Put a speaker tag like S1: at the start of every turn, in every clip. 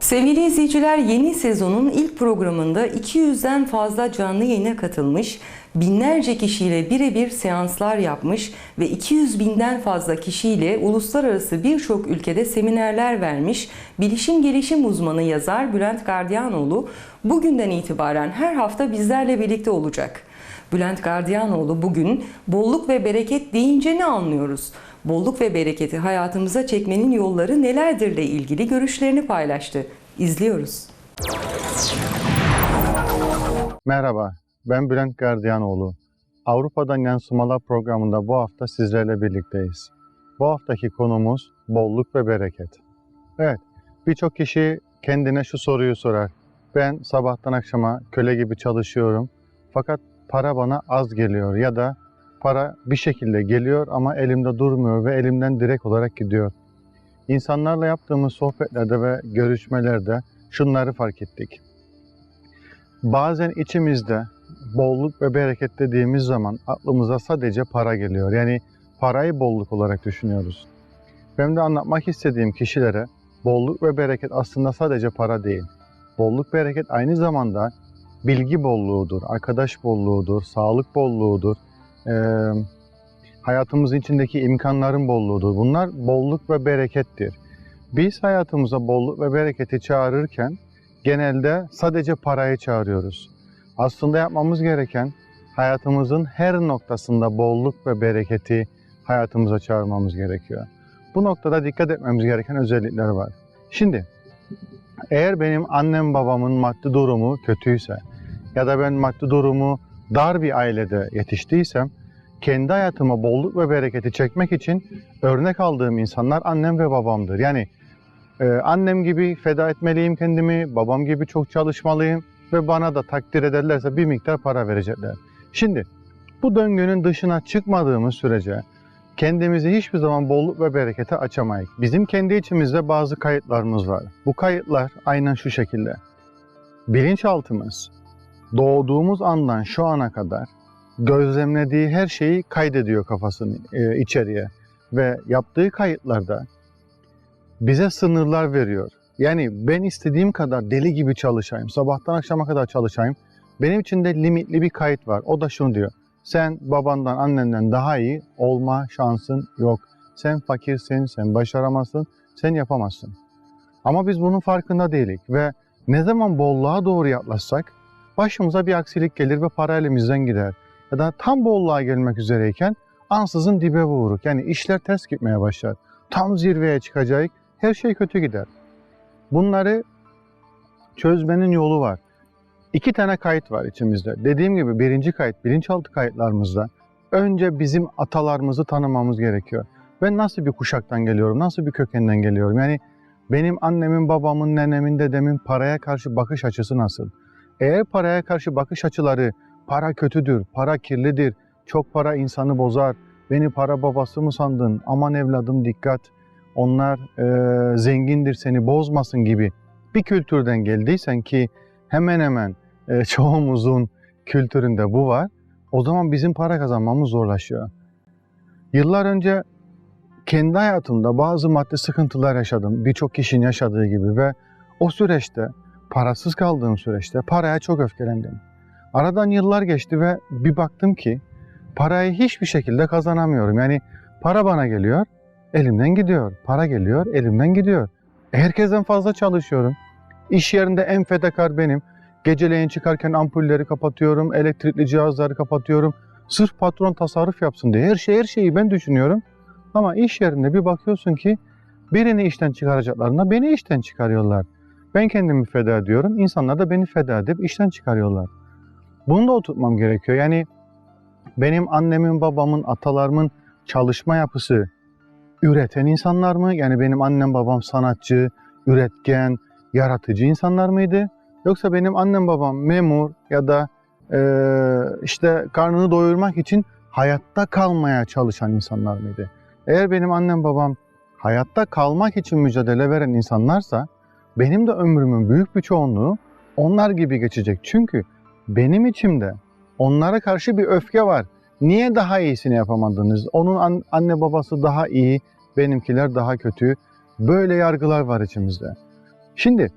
S1: Sevgili izleyiciler yeni sezonun ilk programında 200'den fazla canlı yayına katılmış, binlerce kişiyle birebir seanslar yapmış ve 200 binden fazla kişiyle uluslararası birçok ülkede seminerler vermiş bilişim gelişim uzmanı yazar Bülent Gardiyanoğlu bugünden itibaren her hafta bizlerle birlikte olacak. Bülent Gardiyanoğlu bugün bolluk ve bereket deyince ne anlıyoruz? Bolluk ve bereketi hayatımıza çekmenin yolları nelerdirle ilgili görüşlerini paylaştı. İzliyoruz.
S2: Merhaba, ben Bülent Gardiyanoğlu. Avrupa'dan Yansımalar programında bu hafta sizlerle birlikteyiz. Bu haftaki konumuz bolluk ve bereket. Evet, birçok kişi kendine şu soruyu sorar. Ben sabahtan akşama köle gibi çalışıyorum fakat para bana az geliyor ya da para bir şekilde geliyor ama elimde durmuyor ve elimden direkt olarak gidiyor. İnsanlarla yaptığımız sohbetlerde ve görüşmelerde şunları fark ettik. Bazen içimizde bolluk ve bereket dediğimiz zaman aklımıza sadece para geliyor. Yani parayı bolluk olarak düşünüyoruz. Benim de anlatmak istediğim kişilere bolluk ve bereket aslında sadece para değil. Bolluk bereket aynı zamanda bilgi bolluğudur, arkadaş bolluğudur, sağlık bolluğudur, eee hayatımızın içindeki imkanların bolluğudur. Bunlar bolluk ve berekettir. Biz hayatımıza bolluk ve bereketi çağırırken genelde sadece parayı çağırıyoruz. Aslında yapmamız gereken hayatımızın her noktasında bolluk ve bereketi hayatımıza çağırmamız gerekiyor. Bu noktada dikkat etmemiz gereken özellikler var. Şimdi eğer benim annem babamın maddi durumu kötüyse ya da ben maddi durumu dar bir ailede yetiştiysem kendi hayatıma bolluk ve bereketi çekmek için örnek aldığım insanlar annem ve babamdır. Yani e, annem gibi feda etmeliyim kendimi, babam gibi çok çalışmalıyım ve bana da takdir ederlerse bir miktar para verecekler. Şimdi bu döngünün dışına çıkmadığımız sürece kendimizi hiçbir zaman bolluk ve berekete açamayız. Bizim kendi içimizde bazı kayıtlarımız var. Bu kayıtlar aynen şu şekilde. Bilinçaltımız doğduğumuz andan şu ana kadar gözlemlediği her şeyi kaydediyor kafasını e, içeriye ve yaptığı kayıtlarda bize sınırlar veriyor. Yani ben istediğim kadar deli gibi çalışayım, sabahtan akşama kadar çalışayım. Benim için de limitli bir kayıt var. O da şunu diyor. Sen babandan, annenden daha iyi olma şansın yok. Sen fakirsin, sen başaramazsın, sen yapamazsın. Ama biz bunun farkında değilik ve ne zaman bolluğa doğru yaklaşsak başımıza bir aksilik gelir ve para elimizden gider ya da tam bolluğa gelmek üzereyken ansızın dibe vururuk. Yani işler ters gitmeye başlar. Tam zirveye çıkacak, her şey kötü gider. Bunları çözmenin yolu var. İki tane kayıt var içimizde. Dediğim gibi birinci kayıt, bilinçaltı kayıtlarımızda önce bizim atalarımızı tanımamız gerekiyor. Ben nasıl bir kuşaktan geliyorum, nasıl bir kökenden geliyorum? Yani benim annemin, babamın, nenemin, dedemin paraya karşı bakış açısı nasıl? Eğer paraya karşı bakış açıları para kötüdür, para kirlidir, çok para insanı bozar, beni para babası mı sandın, aman evladım dikkat, onlar e, zengindir seni bozmasın gibi bir kültürden geldiysen ki hemen hemen e, çoğumuzun kültüründe bu var, o zaman bizim para kazanmamız zorlaşıyor. Yıllar önce kendi hayatımda bazı maddi sıkıntılar yaşadım, birçok kişinin yaşadığı gibi ve o süreçte, parasız kaldığım süreçte paraya çok öfkelendim. Aradan yıllar geçti ve bir baktım ki parayı hiçbir şekilde kazanamıyorum. Yani para bana geliyor, elimden gidiyor. Para geliyor, elimden gidiyor. Herkesten fazla çalışıyorum. İş yerinde en fedakar benim. Geceleyin çıkarken ampulleri kapatıyorum, elektrikli cihazları kapatıyorum. Sırf patron tasarruf yapsın diye. Her şey her şeyi ben düşünüyorum. Ama iş yerinde bir bakıyorsun ki birini işten çıkaracaklarına beni işten çıkarıyorlar. Ben kendimi feda ediyorum. İnsanlar da beni feda edip işten çıkarıyorlar. Bunu da oturtmam gerekiyor. Yani benim annemin, babamın, atalarımın çalışma yapısı üreten insanlar mı? Yani benim annem, babam sanatçı, üretken, yaratıcı insanlar mıydı? Yoksa benim annem, babam memur ya da e, işte karnını doyurmak için hayatta kalmaya çalışan insanlar mıydı? Eğer benim annem, babam hayatta kalmak için mücadele veren insanlarsa benim de ömrümün büyük bir çoğunluğu onlar gibi geçecek. Çünkü benim içimde onlara karşı bir öfke var. Niye daha iyisini yapamadınız? Onun an- anne babası daha iyi, benimkiler daha kötü. Böyle yargılar var içimizde. Şimdi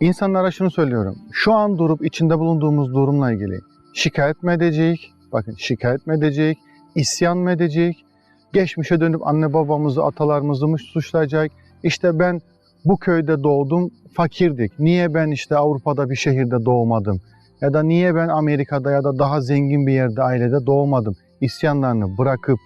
S2: insanlara şunu söylüyorum. Şu an durup içinde bulunduğumuz durumla ilgili şikayet mi edecek? Bakın şikayet mi edecek? İsyan mı edecek? Geçmişe dönüp anne babamızı, atalarımızı mı suçlayacak? İşte ben bu köyde doğdum, fakirdik. Niye ben işte Avrupa'da bir şehirde doğmadım? Ya da niye ben Amerika'da ya da daha zengin bir yerde, ailede doğmadım? İsyanlarını bırakıp,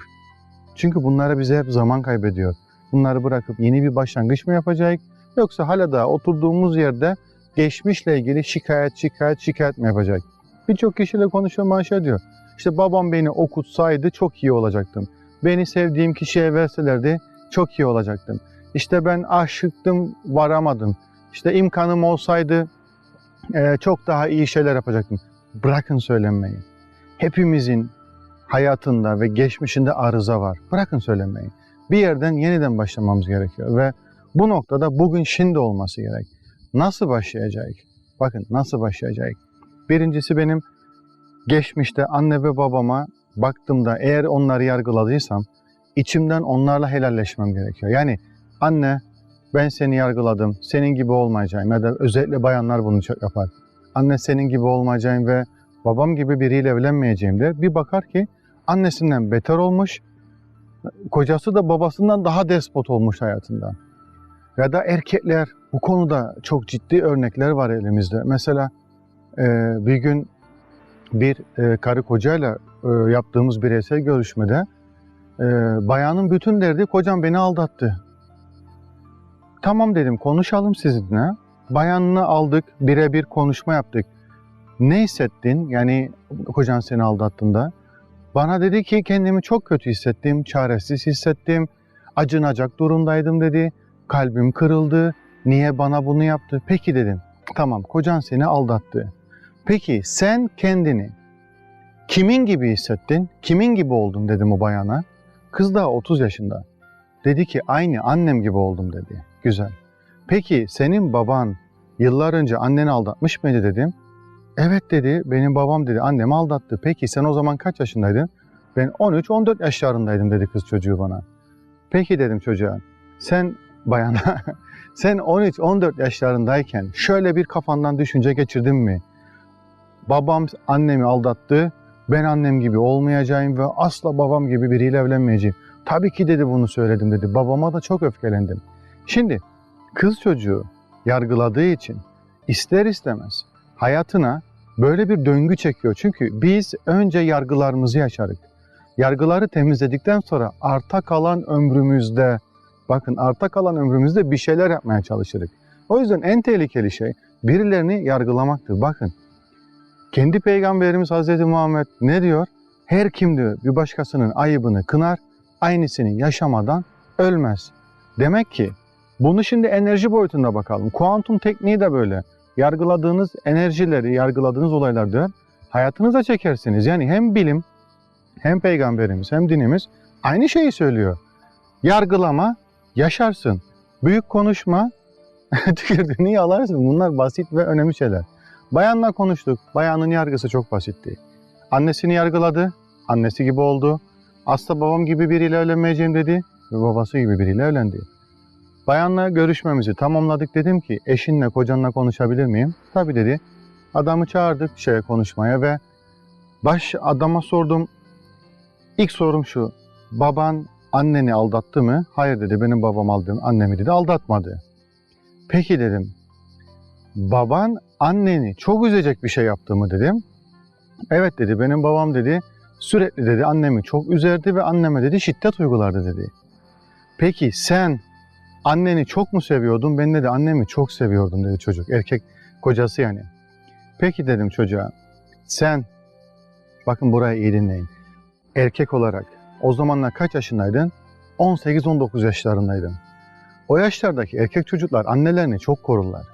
S2: çünkü bunlara bize hep zaman kaybediyor. Bunları bırakıp yeni bir başlangıç mı yapacak? Yoksa hala da oturduğumuz yerde geçmişle ilgili şikayet, şikayet, şikayet mi yapacak? Birçok kişiyle konuşuyorum, şey diyor. İşte babam beni okutsaydı çok iyi olacaktım. Beni sevdiğim kişiye verselerdi çok iyi olacaktım. İşte ben aşıktım, varamadım. İşte imkanım olsaydı e, çok daha iyi şeyler yapacaktım. Bırakın söylenmeyi. Hepimizin hayatında ve geçmişinde arıza var. Bırakın söylenmeyi. Bir yerden yeniden başlamamız gerekiyor ve bu noktada bugün şimdi olması gerek. Nasıl başlayacak? Bakın nasıl başlayacak? Birincisi benim geçmişte anne ve babama baktığımda eğer onları yargıladıysam içimden onlarla helalleşmem gerekiyor. Yani anne ben seni yargıladım, senin gibi olmayacağım ya da özellikle bayanlar bunu çok yapar. Anne senin gibi olmayacağım ve babam gibi biriyle evlenmeyeceğim der. Bir bakar ki annesinden beter olmuş, kocası da babasından daha despot olmuş hayatında. Ya da erkekler bu konuda çok ciddi örnekler var elimizde. Mesela e, bir gün bir e, karı kocayla e, yaptığımız bireysel görüşmede e, bayanın bütün derdi kocam beni aldattı. Tamam dedim konuşalım sizinle. Bayanını aldık, birebir konuşma yaptık. Ne hissettin? Yani kocan seni aldattığında. Bana dedi ki kendimi çok kötü hissettim, çaresiz hissettim, acınacak durumdaydım dedi. Kalbim kırıldı. Niye bana bunu yaptı? Peki dedim. Tamam kocan seni aldattı. Peki sen kendini kimin gibi hissettin? Kimin gibi oldun dedim o bayana. Kız daha 30 yaşında. Dedi ki aynı annem gibi oldum dedi. Güzel. Peki senin baban yıllar önce anneni aldatmış mıydı dedim. Evet dedi benim babam dedi annemi aldattı. Peki sen o zaman kaç yaşındaydın? Ben 13-14 yaşlarındaydım dedi kız çocuğu bana. Peki dedim çocuğa sen bayana sen 13-14 yaşlarındayken şöyle bir kafandan düşünce geçirdin mi? Babam annemi aldattı. Ben annem gibi olmayacağım ve asla babam gibi biriyle evlenmeyeceğim. Tabii ki dedi bunu söyledim dedi. Babama da çok öfkelendim. Şimdi kız çocuğu yargıladığı için ister istemez hayatına böyle bir döngü çekiyor. Çünkü biz önce yargılarımızı yaşarık. Yargıları temizledikten sonra arta kalan ömrümüzde, bakın arta kalan ömrümüzde bir şeyler yapmaya çalışırız. O yüzden en tehlikeli şey birilerini yargılamaktır. Bakın kendi peygamberimiz Hazreti Muhammed ne diyor? Her kim diyor bir başkasının ayıbını kınar, aynısını yaşamadan ölmez. Demek ki bunu şimdi enerji boyutunda bakalım. Kuantum tekniği de böyle. Yargıladığınız enerjileri, yargıladığınız olaylar diyor. Hayatınıza çekersiniz. Yani hem bilim, hem peygamberimiz, hem dinimiz aynı şeyi söylüyor. Yargılama, yaşarsın. Büyük konuşma, tükürdüğünü yalarsın. Bunlar basit ve önemli şeyler. Bayanla konuştuk. Bayanın yargısı çok basitti. Annesini yargıladı. Annesi gibi oldu. Asla babam gibi biriyle evlenmeyeceğim dedi. Ve babası gibi biriyle evlendi. Bayanla görüşmemizi tamamladık. Dedim ki eşinle kocanla konuşabilir miyim? Tabii dedi. Adamı çağırdık şeye konuşmaya ve baş adama sordum. İlk sorum şu. Baban anneni aldattı mı? Hayır dedi. Benim babam aldı annemi dedi. Aldatmadı. Peki dedim. Baban anneni çok üzecek bir şey yaptı mı dedim. Evet dedi. Benim babam dedi. Sürekli dedi annemi çok üzerdi ve anneme dedi şiddet uygulardı dedi. Peki sen anneni çok mu seviyordun? Ben de annemi çok seviyordum dedi çocuk. Erkek kocası yani. Peki dedim çocuğa. Sen bakın burayı iyi dinleyin. Erkek olarak o zamanlar kaç yaşındaydın? 18-19 yaşlarındaydın. O yaşlardaki erkek çocuklar annelerini çok korurlar.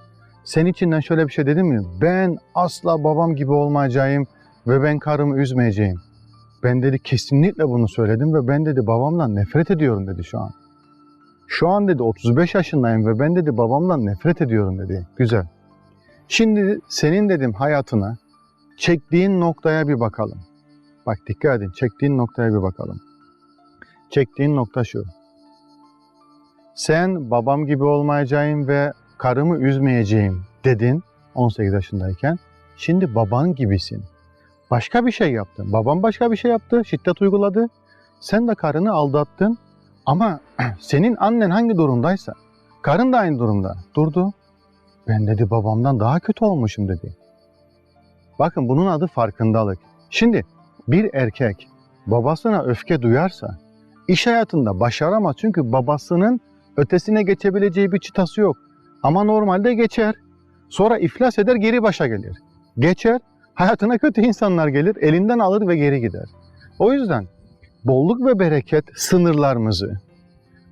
S2: Sen içinden şöyle bir şey dedin mi? Ben asla babam gibi olmayacağım ve ben karımı üzmeyeceğim. Ben dedi kesinlikle bunu söyledim ve ben dedi babamdan nefret ediyorum dedi şu an. Şu an dedi 35 yaşındayım ve ben dedi babamdan nefret ediyorum dedi. Güzel. Şimdi senin dedim hayatına çektiğin noktaya bir bakalım. Bak dikkat edin çektiğin noktaya bir bakalım. Çektiğin nokta şu. Sen babam gibi olmayacağım ve karımı üzmeyeceğim dedin 18 yaşındayken. Şimdi baban gibisin. Başka bir şey yaptın. Babam başka bir şey yaptı, şiddet uyguladı. Sen de karını aldattın. Ama senin annen hangi durumdaysa, karın da aynı durumda. Durdu. Ben dedi babamdan daha kötü olmuşum dedi. Bakın bunun adı farkındalık. Şimdi bir erkek babasına öfke duyarsa iş hayatında başaramaz. Çünkü babasının ötesine geçebileceği bir çıtası yok. Ama normalde geçer. Sonra iflas eder geri başa gelir. Geçer. Hayatına kötü insanlar gelir, elinden alır ve geri gider. O yüzden bolluk ve bereket sınırlarımızı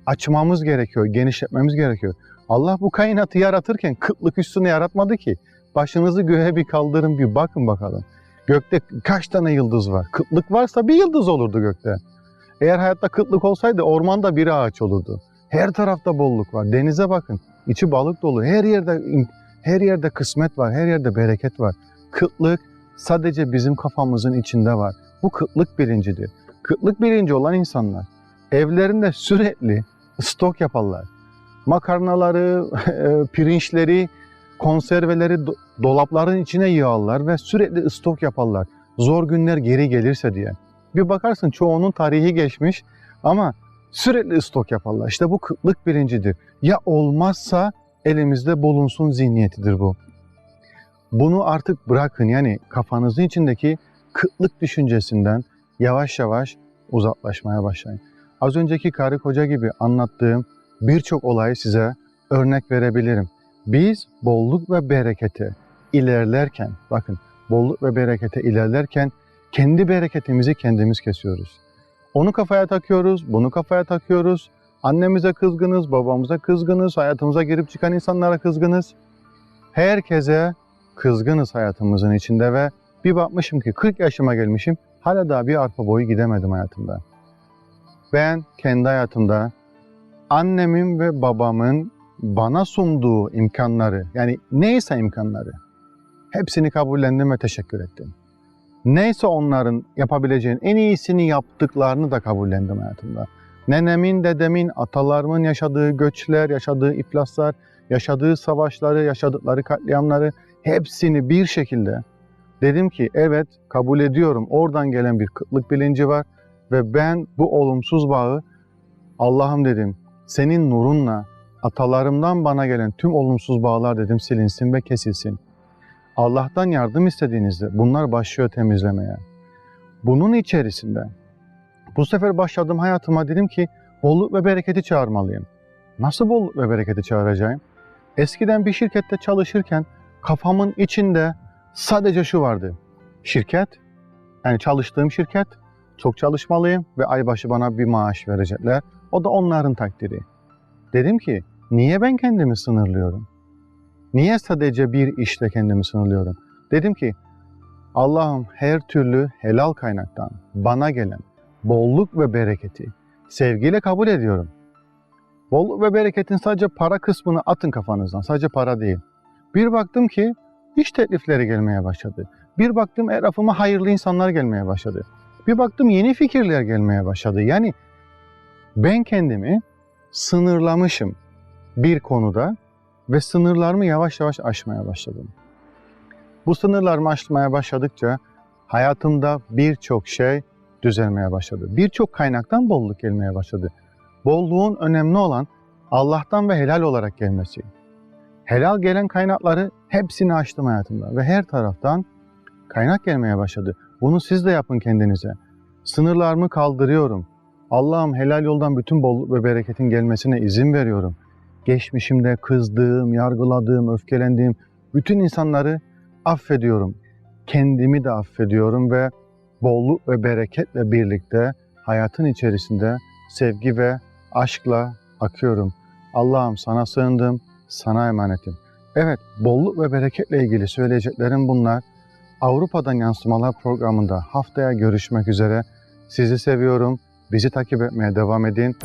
S2: açmamız gerekiyor, genişletmemiz gerekiyor. Allah bu kainatı yaratırken kıtlık üstüne yaratmadı ki. Başınızı göğe bir kaldırın bir bakın bakalım. Gökte kaç tane yıldız var? Kıtlık varsa bir yıldız olurdu gökte. Eğer hayatta kıtlık olsaydı ormanda bir ağaç olurdu. Her tarafta bolluk var. Denize bakın. içi balık dolu. Her yerde her yerde kısmet var. Her yerde bereket var. Kıtlık sadece bizim kafamızın içinde var. Bu kıtlık bilincidir. Kıtlık bilinci olan insanlar evlerinde sürekli stok yaparlar. Makarnaları, e, pirinçleri, konserveleri do- dolapların içine yığarlar ve sürekli stok yaparlar. Zor günler geri gelirse diye. Bir bakarsın çoğunun tarihi geçmiş ama sürekli stok yaparlar. İşte bu kıtlık bilincidir. Ya olmazsa elimizde bulunsun zihniyetidir bu. Bunu artık bırakın yani kafanızın içindeki kıtlık düşüncesinden yavaş yavaş uzaklaşmaya başlayın. Az önceki karı koca gibi anlattığım birçok olayı size örnek verebilirim. Biz bolluk ve berekete ilerlerken, bakın bolluk ve berekete ilerlerken kendi bereketimizi kendimiz kesiyoruz. Onu kafaya takıyoruz, bunu kafaya takıyoruz. Annemize kızgınız, babamıza kızgınız, hayatımıza girip çıkan insanlara kızgınız. Herkese kızgınız hayatımızın içinde ve bir bakmışım ki 40 yaşıma gelmişim, hala daha bir arpa boyu gidemedim hayatımda. Ben kendi hayatımda annemin ve babamın bana sunduğu imkanları, yani neyse imkanları, hepsini kabullendim ve teşekkür ettim. Neyse onların yapabileceğin en iyisini yaptıklarını da kabullendim hayatımda. Nenemin, dedemin, atalarımın yaşadığı göçler, yaşadığı iflaslar, yaşadığı savaşları, yaşadıkları katliamları hepsini bir şekilde dedim ki evet kabul ediyorum. Oradan gelen bir kıtlık bilinci var ve ben bu olumsuz bağı Allah'ım dedim senin nurunla atalarımdan bana gelen tüm olumsuz bağlar dedim silinsin ve kesilsin. Allah'tan yardım istediğinizde bunlar başlıyor temizlemeye. Bunun içerisinde bu sefer başladım hayatıma dedim ki bolluk ve bereketi çağırmalıyım. Nasıl bolluk ve bereketi çağıracağım? Eskiden bir şirkette çalışırken kafamın içinde sadece şu vardı. Şirket, yani çalıştığım şirket, çok çalışmalıyım ve ay başı bana bir maaş verecekler. O da onların takdiri. Dedim ki niye ben kendimi sınırlıyorum? Niye sadece bir işte kendimi sınırlıyorum? Dedim ki Allah'ım her türlü helal kaynaktan bana gelen bolluk ve bereketi sevgiyle kabul ediyorum. Bolluk ve bereketin sadece para kısmını atın kafanızdan. Sadece para değil. Bir baktım ki iş teklifleri gelmeye başladı. Bir baktım etrafıma hayırlı insanlar gelmeye başladı. Bir baktım yeni fikirler gelmeye başladı. Yani ben kendimi sınırlamışım bir konuda ve sınırlarımı yavaş yavaş aşmaya başladım. Bu sınırlarımı aşmaya başladıkça hayatımda birçok şey düzelmeye başladı. Birçok kaynaktan bolluk gelmeye başladı. Bolluğun önemli olan Allah'tan ve helal olarak gelmesi. Helal gelen kaynakları hepsini açtım hayatımda ve her taraftan kaynak gelmeye başladı. Bunu siz de yapın kendinize. Sınırlarımı kaldırıyorum. Allah'ım helal yoldan bütün bolluk ve bereketin gelmesine izin veriyorum. Geçmişimde kızdığım, yargıladığım, öfkelendiğim bütün insanları affediyorum. Kendimi de affediyorum ve bolluk ve bereketle birlikte hayatın içerisinde sevgi ve aşkla akıyorum. Allah'ım sana sığındım, sana emanetim. Evet, bolluk ve bereketle ilgili söyleyeceklerim bunlar. Avrupa'dan Yansımalar programında haftaya görüşmek üzere. Sizi seviyorum. Bizi takip etmeye devam edin.